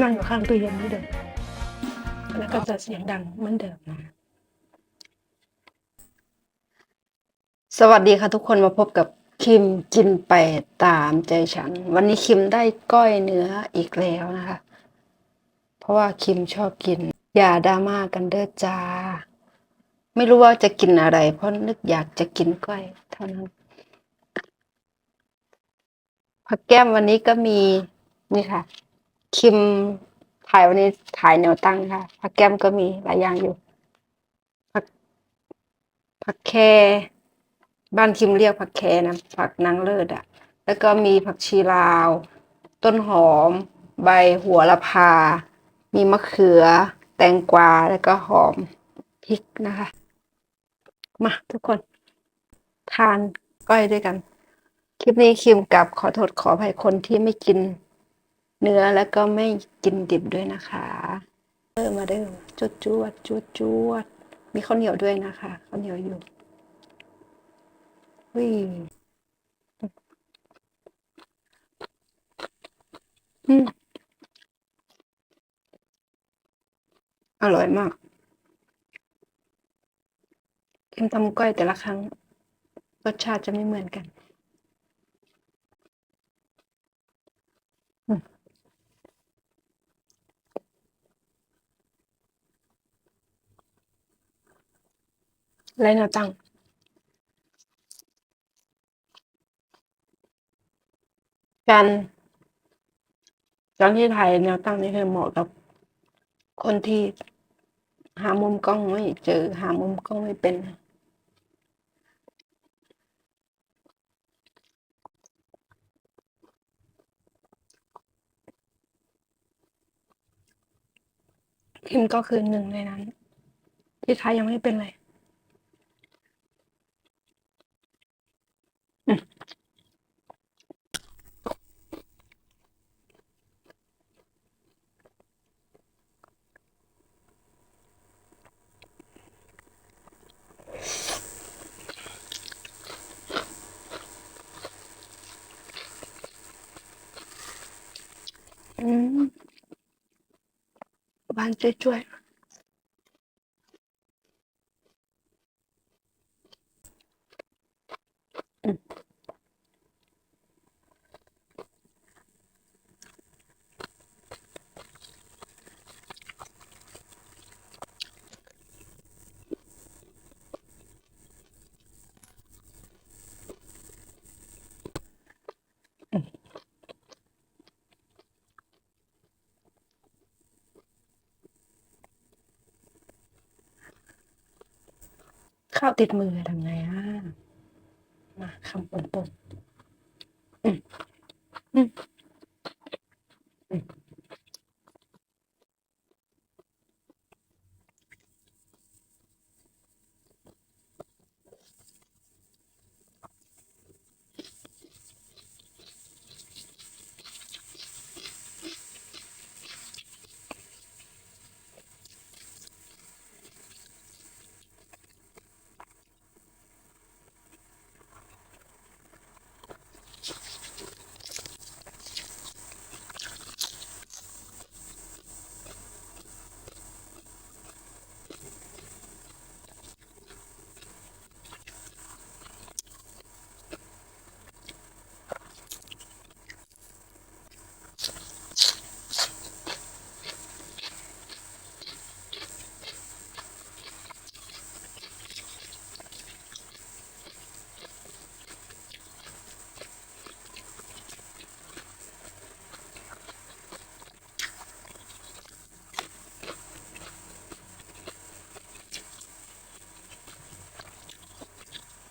นั่งอยู่ข้างตู้เย็นนี่เดิมแล้วก็จะเสียงดังเหมือนเดิม สวัสดีค่ะทุกคนมาพบกับคิมกินไปตามใจฉัน วันนี้คิมได้ก้อยเนื้ออีกแล้วนะคะ เพราะว่าคิมชอบกิน อย่าดราม่ากันเด้อจ้า ไม่รู้ว่าจะกินอะไร เพราะนึกอยากจะกินก้อยเท่านั้นผักแก้มวันนี้ก็มีนี่ค่ะ คิมถ่ายวันนี้ถ่ายแนวตั้งค่ะผักแก้มก็มีหลายอย่างอยู่ผักผักแคบ้านคิมเรียกผักแคนะผักนางเลิศอะแล้วก็มีผักชีลาว ต้นหอม ใบหัวละพา มีมะเขือ แตงกวาแล้วก็หอมพริกนะคะ มาทุกคน ทานก้อยด้วยกัน คลิปนี้คิมกับขอโทษขออภัยคนที่ไม่กิน เนื้อแล้วก็ไม่กินดิบด้วยนะคะเออมมาเด้อจวดจวดจวดจวดมีข้าวเหนียวด้วยนะคะข้าวเหนียวอยู่วิอืมอร่อยมากเค็มทำก้อยแต่ละครั้ง รสชาติจะไม่เหมือนกัน ไรแนวตั้ง การการที่ถ่ายแนวตั้งนี่คือเหมาะกับคนที่หามุมกล้องไม่เจอหามุมกล้องไม่เป็นคิมก็คือหนึ่งในนั้น ที่ท้ายยังไม่เป็นเลยอืม อืมหวานช่วยๆ ข้าวติดมือทำไงอะมาคำปนปนอืมอืม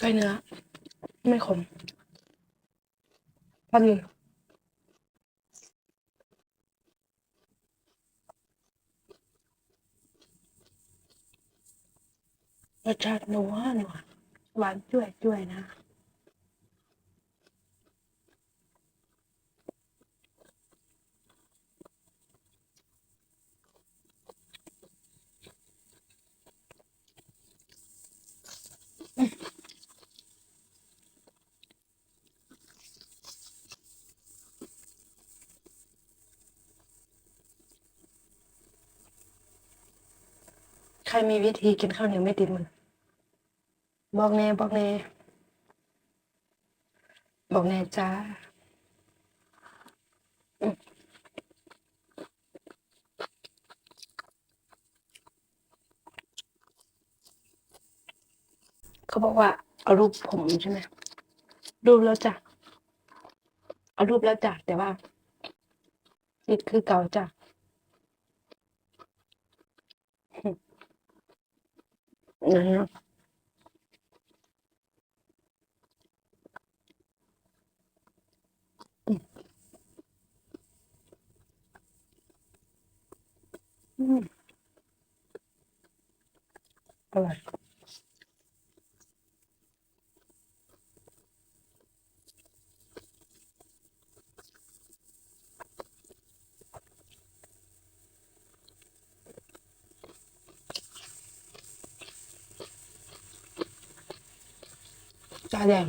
ไก่เนื้อ ไม่ขมพอดีรสชาตินัวหนัวหวานจ้วยจ้วยนะ ใครมีวิธีกินข้าวเหนียวไม่ติดมือบอกแน่บอกแน่บอกแน่จ้าเขาบอกว่า เอารูปผมใช่ไหมรูปแล้วจ้ะเอารูปแล้วจ้ะแต่ว่าติดคือเก่าจ้ะ นั่ นเนาะอืมอืมอร่อยจาแดง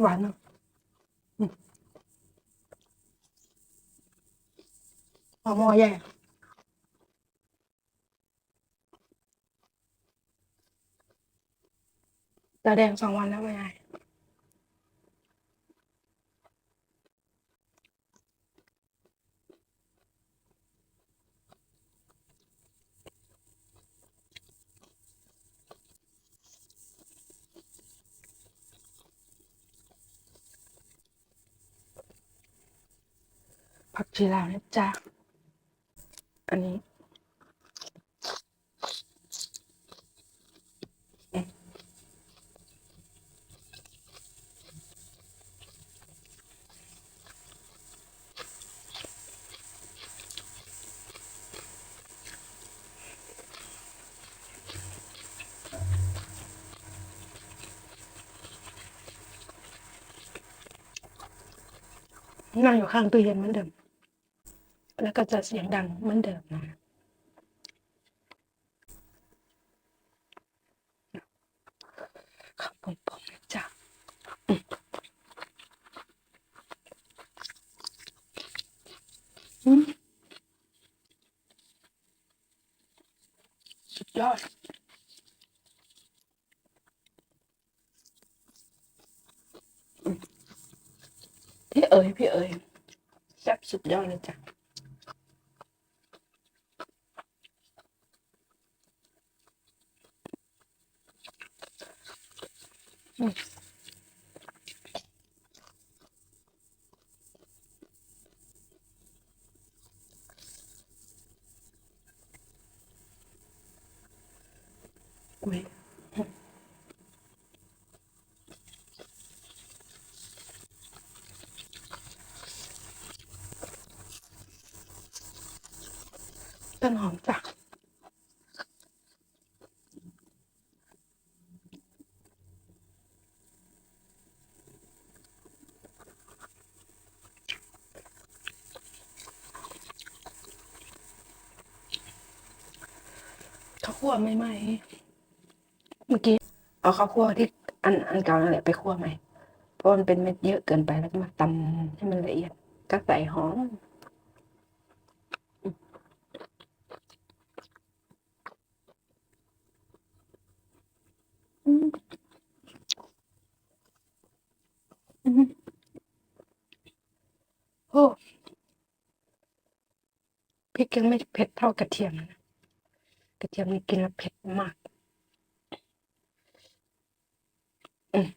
หวานเนาะอืมหอมหม้อแย่ตาแดงสองวันแล้วไม่ไง ผักชีลาวนะจ๊ะ อันนี้นั่งอยู่ข้างตู้เย็นเหมือนเดิม แล้วก็จะเสียงดังเหมือนเดิมนะข้าวผมผมจ๊ะอืมสุดยอดอืมพี่เอ๋ยพี่เอ๋ยแซ่บสุดยอดเลยจ้ะ อุ้ยต้นหอมจ้าคั่ว ไม่ไหมเมื่อกี้เอาข้าวคั่วที่อันอันเก่านั่นแหละไปคั่วใหม่เพราะมันเป็นเม็ดเยอะเกินไปแล้วก็มาตำให้มันละเอียดก็ใส่หอมอืมอืมโอ้พริกยังไม่เผ็ดเท่ากระเทียมนะ กระเทียมนี่กินแล้วเผ็ดมากอืม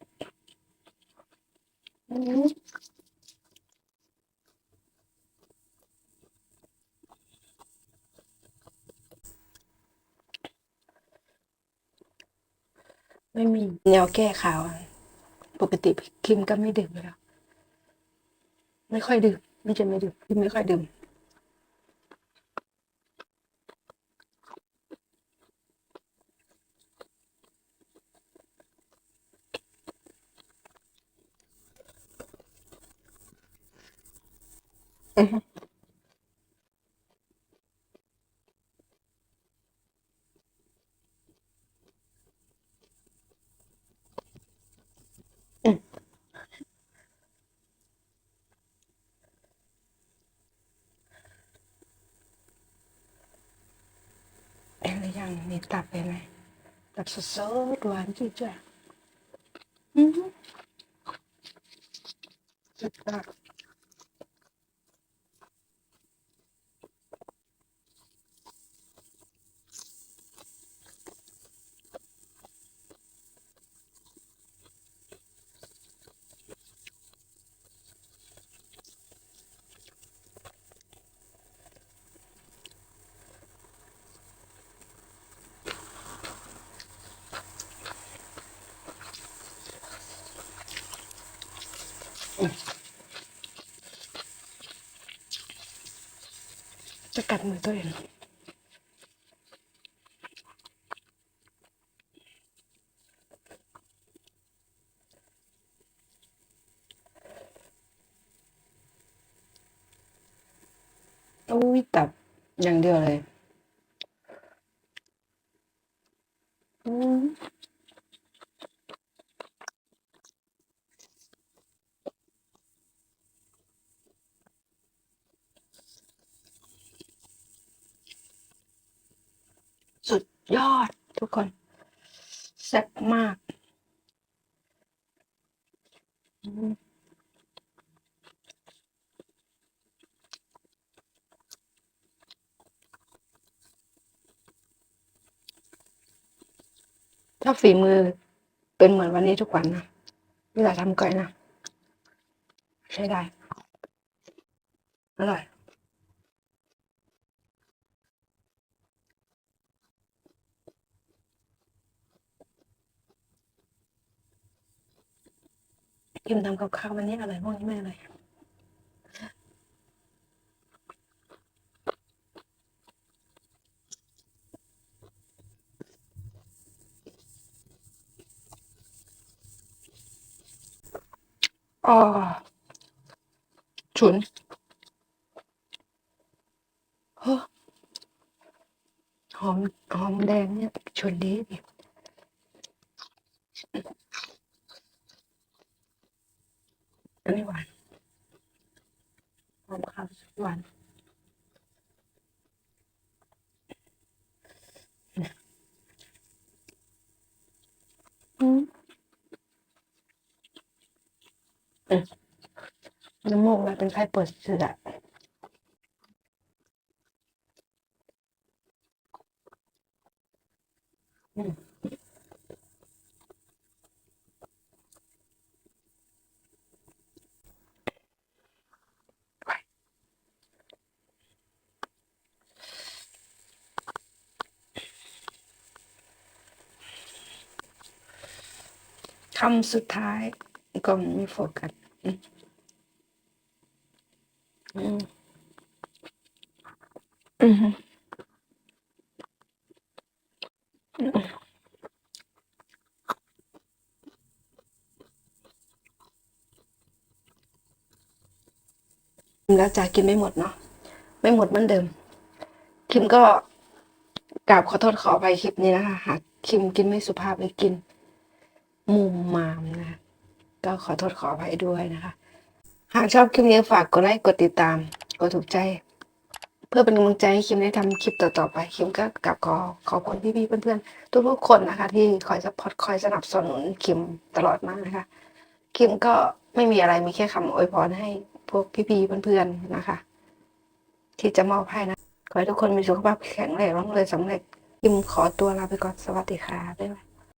ไม่มีแนวแก้ข่าว ปกติคิมก็ไม่ดื่มแล้ว ไม่ค่อยดื่มไม่ใช่ไม่ดื่มคิมไม่ค่อยดื่ม yang ini tap ini tap susu dua hmm. Cepat. จะอืมสุดยอดจะกัดมือตัวเองอุ้ยตับอย่างเดียวเลยอืมสุดยอดทุกคนแซ่บมากอืม ถ้าฝีมือเป็นเหมือนวันนี้ทุกวันนะเวลาทำก่อยนะ ใช้ได้ อร่อย กิมทำกับข้าววันนี้อร่อยพวกนี้ไม่อร่อยอ๋อฉุนเฮ้อหอมหอมแดงเนี่ยฉุนดีดิอันนี้หวานหอมข้าว หวานน้ำมูกมันเป็นไข้เปิดเสือคำสุดท้ายก็ไม่โฟกัสอืมอืมแล้วจะกินไม่หมดเนาะไม่หมดเหมือนเดิม คิมก็กราบขอโทษขออภัยคลิปนี้นะคะหากคิมกินไม่สุภาพหรือกิน มุมมามนะ ก็ขอโทษขออภัยด้วยนะคะ หากชอบคลิปนี้ฝากกดไลค์กดติดตาม กดถูกใจ เพื่อเป็นกำลังใจให้คิมได้ทำคลิปต่อๆไป คิมก็กลับขอขอบคุณพี่ๆเพื่อนๆ ทุกๆคนนะคะ ที่คอยสปอร์ตคอยสนับสนุนคิมตลอดมานะคะ คิมก็ไม่มีอะไรมีแค่คำอวยพรให้พวกพี่ๆเพื่อนๆนะคะ ที่จะมอบให้นะขอให้ทุกคนมีสุขภาพแข็งแรงร่ำรวยสำเร็จคิมขอตัวลาไปก่อนสวัสดีค่ะบ๊ายบาย